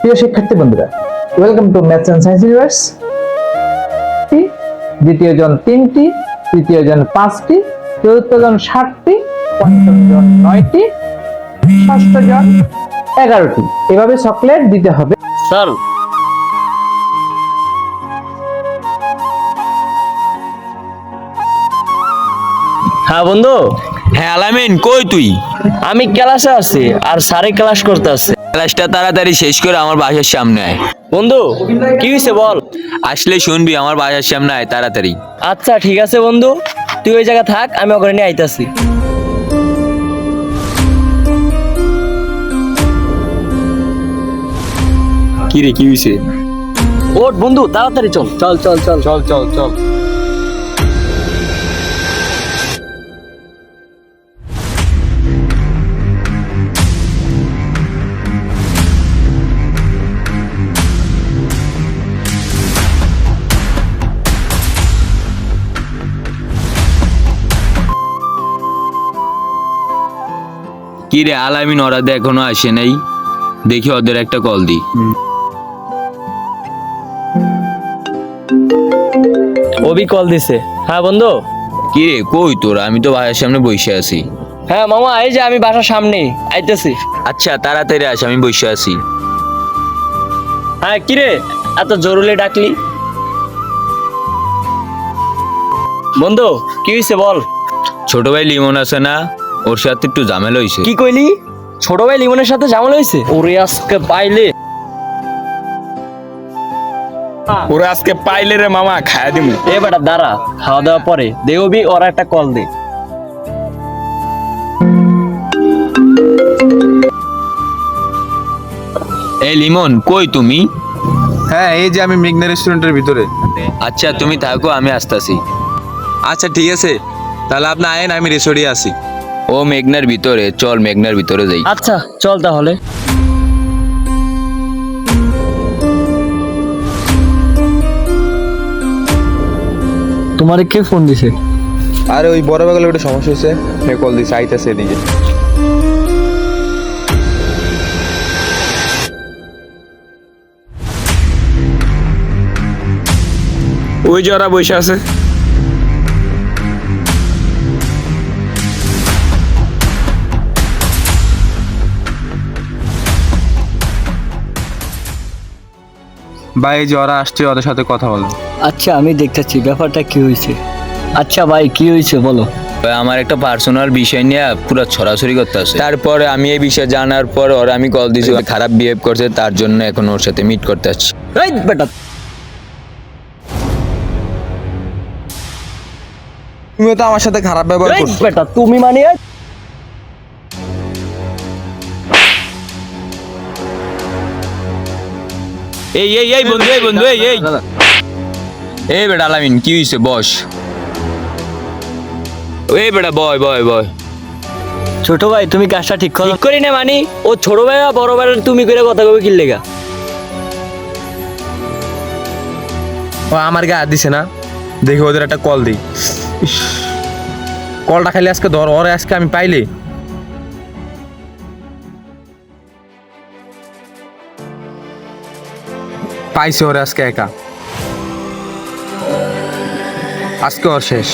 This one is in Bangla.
প্রিয় শিক্ষার্থী বন্ধুরা welcome to maths and science universe দ্বিতীয় জন তিনটি তৃতীয় জন পাঁচটি চতুর্থ জন ষাটটি পঞ্চম জন নয়টি ষষ্ঠ জন এগারোটি। এভাবে চকলেট দিতে হবে। স্যার। হ্যাঁ বন্ধু। হ্যাঁ আলামিন কই তুই? আমি ক্লাসে আছি আর স্যারে ক্লাস করতে আসছে ক্লাসটা তাড়াতাড়ি শেষ করে আমার বাসার সামনে আয়। বন্ধু কি হয়েছে বল? আসলে শুনবি আমার বাসার সামনে আয় তাড়াতাড়ি। আচ্ছা ঠিক আছে বন্ধু তুই ওই জায়গা থাক আমি ওখানে নিয়ে আইতাছি। কি রে কি হইছে? ওঠ বন্ধু তাড়াতাড়ি চল। চল চল চল। চল চল চল। কি রে আলামিন ওরা এখনও আসে নাই। দেখি ওদের একটা কল দি। অভি কল দিছে। হ্যাঁ বন্ধু? কি রে কই তোরা? আমি তো বাসার সামনে বসে আছি। হ্যাঁ মামা এই যে আমি বাসার সামনে। আইতেছি। আচ্ছা তাড়াতাড়ি আস আমি বসে আছি। হ্যাঁ কিরে এত জরুরি ডাকলি? বন্ধু কি হয়েছে বল? ছোট ভাই লিমন আছে না? ওর সাথে একটু ঝামেলা হয়েছে কি কইলি? ছোট ভাই লিমনের সাথে ঝামেলা হয়েছে ওরে আজকে পাইলে। ওরা আজকে পাইলে রে মামা খায়া দিমু। এ বেটা দাঁড়া খাওয়া দাওয়া পরে। দেবি ওরা একটা কল দে। এই লিমন কই তুমি? হ্যাঁ এই যে আমি মেঘনা রেস্টুরেন্টের ভিতরে। আচ্ছা তুমি থাকো আমি আসতাছি। আচ্ছা ঠিক আছে। তাহলে আপনি আয়েন আমি রেস্টুরেন্টে আসি ও মেঘনার ভিতরে চল মেঘনার ভিতরে যাই। আচ্ছা চল তাহলে। তোমারে কে ফোন দিছে? আরে ওই বড় বাগালে একটা সমস্যা হয়েছে আমি কল দিছি আইতাছে এদিকে। ওই যে ওরা বসে আছে। ভাই এই যে ওরা আসছে ওদের সাথে কথা বলো। আচ্ছা আমি দেখতেছি ব্যাপারটা কি হয়েছে? আচ্ছা ভাই কি হয়েছে বলো? আমার একটা পার্সোনাল বিষয় নিয়ে পুরো ছড়াছড়ি করতে আছে। তারপরে আমি এই বিষয়ে জানার পর ওর আমি কল দিয়েছি ও খারাপ বিহেভ করছে তার জন্য এখন ওর সাথে মিট করতে আসছি। এই বেটা। তুমিও তো আমার সাথে খারাপ ব্যবহার এই করছ। বেটা তুমি মানে এই এই এই বন্ধু এই বন্ধু এই এই। এই বেটা আলামিন কি হয়েছে বস? এই বেটা বয় বয় বয়। ছোট ভাই তুমি কাজটা ঠিক করো। করি না মানি ও ছোট ভাই আর বড় ভাইয়ের তুমি করে কথা কবে কি লেগা? ও আমার গায়ে হাত দিছে না। দেখি ওদের একটা কল দিই। ইস, কলটা খালি আজকে ধর ওরে আজকে আমি পাইলে পাইছি ওরে আজকে একা আজকে ওর শেষ